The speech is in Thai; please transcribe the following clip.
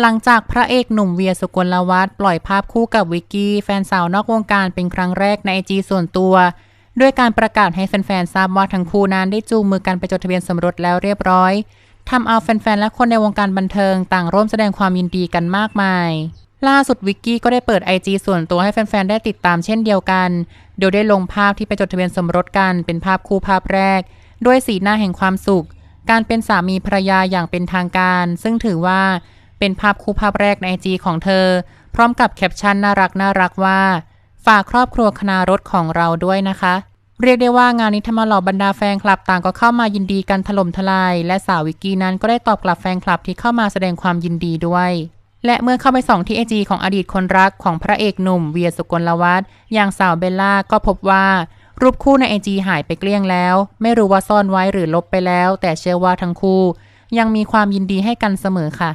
หลังจากพระเอกหนุ่มเวียสุกลวัฒน์ปล่อยภาพคู่กับวิกกี้แฟนสาวนอกวงการเป็นครั้งแรกในไอจีส่วนตัว ด้วยการประกาศให้แฟนๆทราบว่าทั้งคู่นั้นได้จูงมือกันไปจดทะเบียนสมรสแล้วเรียบร้อยทำเอาแฟนๆและคนในวงการบันเทิงต่างร่วมแสดงความยินดีกันมากมาย ล่าสุดวิกกี้ก็ได้เปิดไอจีส่วนตัวให้แฟนๆได้ติดตามเช่นเดียวกัน โดยได้ลงภาพที่ไปจดทะเบียนสมรสกันเป็นภาพคู่ภาพแรก ด้วยสีหน้าแห่งความสุข การเป็นสามีภรรยาอย่างเป็นทางการ ซึ่งถือว่า เป็นภาพคู่ภาพแรกในไอจีของเธอ พร้อมกับแคปชั่นน่ารักน่ารักว่า ฝากครอบครัวคณารถของเราด้วยนะคะ เรียกได้ว่างานนี้ทำมาหล่าบรรดาแฟนคลับต่างก็เข้ามายินดีกันถล่มทลาย และสาววิกกี้นั้นก็ได้ตอบกลับแฟนคลับที่เข้ามาแสดงความยินดีด้วยและเมื่อเข้าไปส่องที่ไอจีของอดีตคนรักของพระเอกหนุ่มเวียสุกลวัฒน์อย่างสาวเบลล่าก็พบว่า รูปคู่ในไอจีหายไปเกลี้ยงแล้ว ไม่รู้ว่าซ่อนไว้หรือลบไปแล้ว แต่เชื่อว่าทั้งคู่ ยังมีความยินดีให้กันเสมอค่ะ